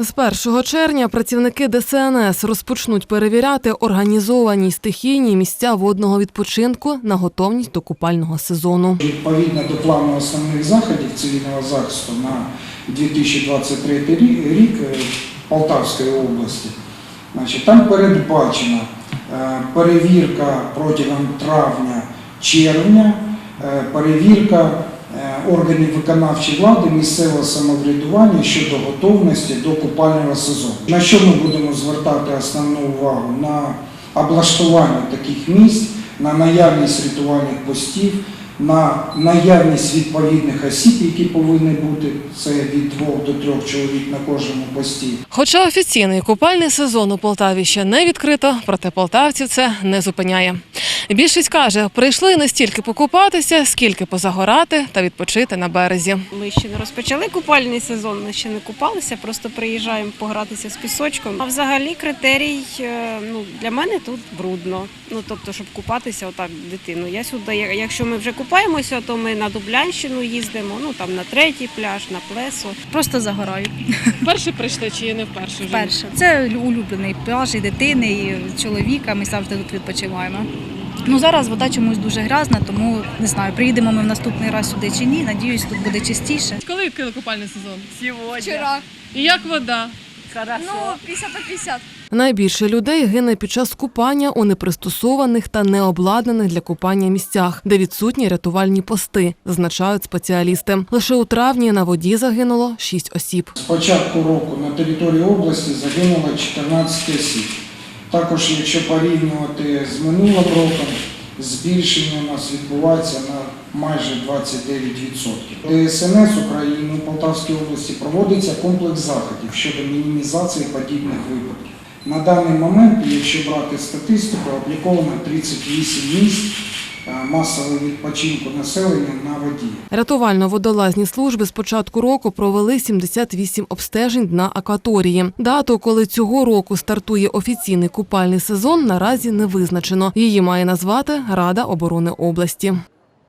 З 1 червня працівники ДСНС розпочнуть перевіряти організовані стихійні місця водного відпочинку на готовність до купального сезону. Відповідно до плану основних заходів цивільного захисту на 2023 рі- рік е, Полтавської області, значить, там передбачена е, перевірка протягом травня-червня, е, перевірка органів виконавчої влади місцевого самоврядування щодо готовності до купального сезону. На що ми будемо звертати основну увагу? На облаштування таких місць, на наявність рятувальних постів, на наявність відповідних осіб, які повинні бути, це від двох до трьох чоловік на кожному пості. Хоча офіційний купальний сезон у Полтаві ще не відкрито, проте полтавців це не зупиняє. Більшість каже, прийшли не стільки покупатися, скільки позагорати та відпочити на березі. Ми ще не розпочали купальний сезон, ми ще не купалися, просто приїжджаємо погратися з пісочком. А взагалі критерій е, ну, для мене тут брудно. Ну тобто, щоб купатися отак дитину. Я сюди, якщо ми вже купаємося, то ми на Дублянщину їздимо, ну там на третій пляж, на плесо. Просто загораю. Перші прийшли чи не вперше? Перше. Це улюблений пляж і дитини, і чоловіка. Ми завжди тут відпочиваємо. Ну зараз вода чомусь дуже грязна, тому не знаю, приїдемо ми в наступний раз сюди чи ні. Надіюсь, тут буде чистіше. Коли відкрили купальний сезон? Вчора. І як вода? Ну, 50 на 50. Найбільше людей гине під час купання у непристосованих та необладнаних для купання місцях, де відсутні рятувальні пости, зазначають спеціалісти. Лише у травні на воді загинуло 6 осіб. З початку року на території області загинуло 14 осіб. Також, якщо порівнювати з минулим роком, збільшення у нас відбувається на майже 29%. ДСНС України у Полтавській області проводиться комплекс заходів щодо мінімізації подібних випадків. На даний момент, якщо брати статистику, обліковано 38 місць масового відпочинку населення на воді. Рятувально-водолазні служби з початку року провели 78 обстежень дна акваторії. Дату, коли цього року стартує офіційний купальний сезон, наразі не визначено. Її має назвати Рада оборони області.